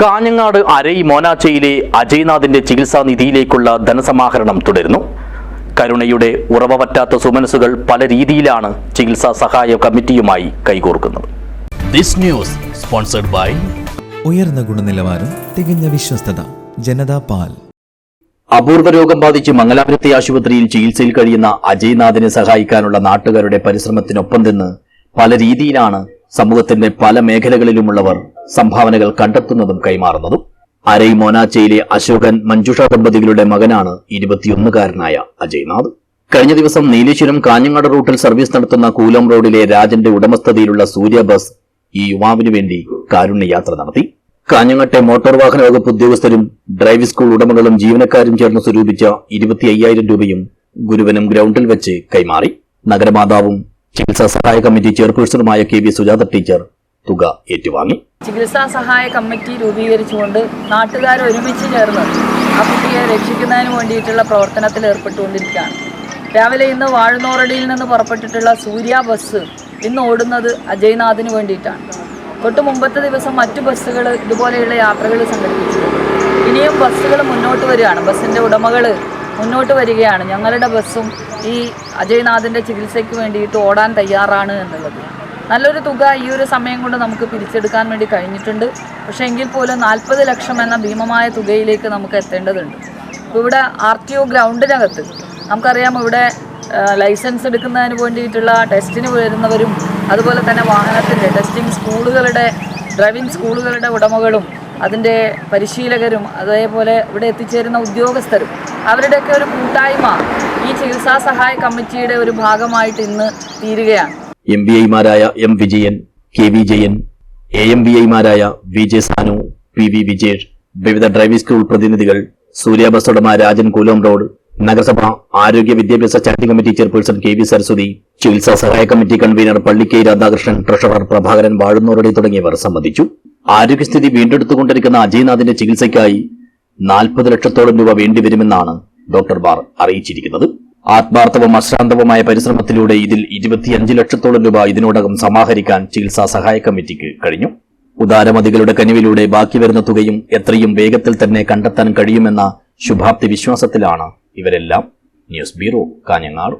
കാഞ്ഞങ്ങാട് അരൈ മോനാച്ചയിലെ അജയ്നാഥിന്റെ ചികിത്സാ നിധിയിലേക്കുള്ള ധനസമാഹരണം തുടരുന്നു. കരുണയുടെ ഉറവ പറ്റാത്ത സുമനസുകൾ പല രീതിയിലാണ് ചികിത്സാ സഹായ കമ്മിറ്റിയുമായി കൈകോർക്കുന്നത്. ദിസ് ന്യൂസ് സ്പോൺസർഡ് ബൈ ഉയർന്ന ഗുണനിലവാരം തികഞ്ഞ വിശ്വസ്തത ജനതാ പാൽ. അപൂർവ രോഗം ബാധിച്ച് മംഗലാപുരത്തെ ആശുപത്രിയിൽ ചികിത്സയിൽ കഴിയുന്ന അജയ്നാഥിനെ സഹായിക്കാനുള്ള നാട്ടുകാരുടെ പരിശ്രമത്തിനൊപ്പം നിന്ന് പല രീതിയിലാണ് സമൂഹത്തിന്റെ പല മേഖലകളിലുമുള്ളവർ സംഭാവനകൾ കണ്ടെത്തുന്നതും കൈമാറുന്നതും. അരൈ മോനാച്ചയിലെ അശോകൻ മഞ്ജുഷ ദമ്പതികളുടെ മകനാണ് ഇരുപത്തിയൊന്നുകാരനായ അജയ്നാഥ്. കഴിഞ്ഞ ദിവസം നീലേശ്വരം കാഞ്ഞങ്ങാട് റൂട്ടിൽ സർവീസ് നടത്തുന്ന കൂലം റോഡിലെ രാജന്റെ ഉടമസ്ഥതയിലുള്ള സൂര്യ ബസ് ഈ യുവാവിനു വേണ്ടി കാരുണ്യയാത്ര നടത്തി. കാഞ്ഞങ്ങാട്ടെ മോട്ടോർ വാഹന വകുപ്പ് ഉദ്യോഗസ്ഥരും ഡ്രൈവിംഗ് സ്കൂൾ ഉടമകളും ജീവനക്കാരും ചേർന്ന് സ്വരൂപിച്ച ഇരുപത്തി അയ്യായിരം രൂപയും ഗുരുവനും ഗ്രൗണ്ടിൽ വെച്ച് കൈമാറി. നഗരമാതാവും ചികിത്സാ സഹായ കമ്മിറ്റി ചെയർപേഴ്സണുമായ കെ വി സുജാത ടീച്ചർ തുക ഏറ്റുവാങ്ങി. ചികിത്സാ സഹായ കമ്മിറ്റി രൂപീകരിച്ചുകൊണ്ട് നാട്ടുകാർ ഒരുമിച്ച് ചേർന്ന് ആ കുട്ടിയെ രക്ഷിക്കുന്നതിന് വേണ്ടിയിട്ടുള്ള പ്രവർത്തനത്തിൽ ഏർപ്പെട്ടുകൊണ്ടിരിക്കുകയാണ്. രാവിലെ ഇന്ന് വാഴുന്നോറടിയിൽ നിന്ന് പുറപ്പെട്ടിട്ടുള്ള സൂര്യ ബസ് ഇന്ന് ഓടുന്നത് അജയ്നാഥിന് വേണ്ടിയിട്ടാണ്. തൊട്ട് മുമ്പത്തെ ദിവസം മറ്റു ബസ്സുകൾ ഇതുപോലെയുള്ള യാത്രകൾ സംഘടിപ്പിച്ചിട്ടുണ്ട് ഇനിയും ബസ്സുകൾ മുന്നോട്ട് വരികയാണ്. ബസ്സിന്റെ ഉടമകൾ മുന്നോട്ട് വരികയാണ്. ഞങ്ങളുടെ ബസ്സും ഈ അജയ്നാഥിന്റെ ചികിത്സയ്ക്ക് വേണ്ടിയിട്ട് ഓടാൻ തയ്യാറാണ് എന്നുള്ളത്. നല്ലൊരു തുക ഈ ഒരു സമയം കൊണ്ട് നമുക്ക് പിരിച്ചെടുക്കാൻ വേണ്ടി കഴിഞ്ഞിട്ടുണ്ട്. പക്ഷേ എങ്കിൽ പോലും നാൽപ്പത് ലക്ഷം എന്ന ഭീമമായ തുകയിലേക്ക് നമുക്ക് എത്തേണ്ടതുണ്ട്. ഇപ്പോൾ ഇവിടെ ആർ ടി ഒ ഗ്രൗണ്ടിനകത്ത് നമുക്കറിയാം ഇവിടെ ലൈസൻസ് എടുക്കുന്നതിന് വേണ്ടിയിട്ടുള്ള ടെസ്റ്റിന് വരുന്നവരും അതുപോലെ തന്നെ വാഹനത്തിന്റെ ടെസ്റ്റിംഗ് സ്കൂളുകളുടെ ഡ്രൈവിംഗ് സ്കൂളുകളുടെ ഉടമകളും അതിന്റെ പരിശീലകരും അതേപോലെ ഇവിടെ എത്തിച്ചേരുന്ന ഉദ്യോഗസ്ഥരും അവരുടെയൊക്കെ ഒരു കൂട്ടായ്മ ഈ ചികിത്സാ സഹായ കമ്മിറ്റിയുടെ ഒരു ഭാഗമായിട്ട് ഇന്ന് തീരുകയാണ്. എം ബി ഐമാരായ M Vijayan K V Jayan A M B ഐമാരായ V J Sanu P V Vijesh വിവിധ ഡ്രൈവിംഗ് സ്കൂൾ പ്രതിനിധികൾ സൂര്യ ബസ് ഉടമ രാജൻ കൂലോം റോഡ് നഗരസഭ ആരോഗ്യ വിദ്യാഭ്യാസ standing committee chairperson K V Saraswathi ചികിത്സാ സഹായ committee convener Pallikkai Radhakrishnan treasurer Prabhakaran Vazhunnoradi തുടങ്ങിയവർ സംബന്ധിച്ചു. ആരോഗ്യസ്ഥിതി വീണ്ടെടുത്തുകൊണ്ടിരിക്കുന്ന അജയ്നാഥിന്റെ ചികിത്സയ്ക്കായി നാൽപ്പത് ലക്ഷത്തോളം രൂപ വേണ്ടിവരുമെന്നാണ് ഡോക്ടർമാർ അറിയിച്ചിരിക്കുന്നത്. ആത്മാർത്ഥവും അശ്രാന്തവുമായ പരിശ്രമത്തിലൂടെ ഇതിൽ ഇരുപത്തിയഞ്ച് ലക്ഷത്തോളം രൂപ ഇതിനോടകം സമാഹരിക്കാൻ ചികിത്സാ സഹായ കമ്മിറ്റിക്ക് കഴിഞ്ഞു. ഉദാരമതികളുടെ കനിവിലൂടെ ബാക്കി വരുന്ന തുകയും എത്രയും വേഗത്തിൽ തന്നെ കണ്ടെത്താൻ കഴിയുമെന്ന ശുഭാപ്തി വിശ്വാസത്തിലാണ് ഇവരെല്ലാം. News bureau Kanhangad.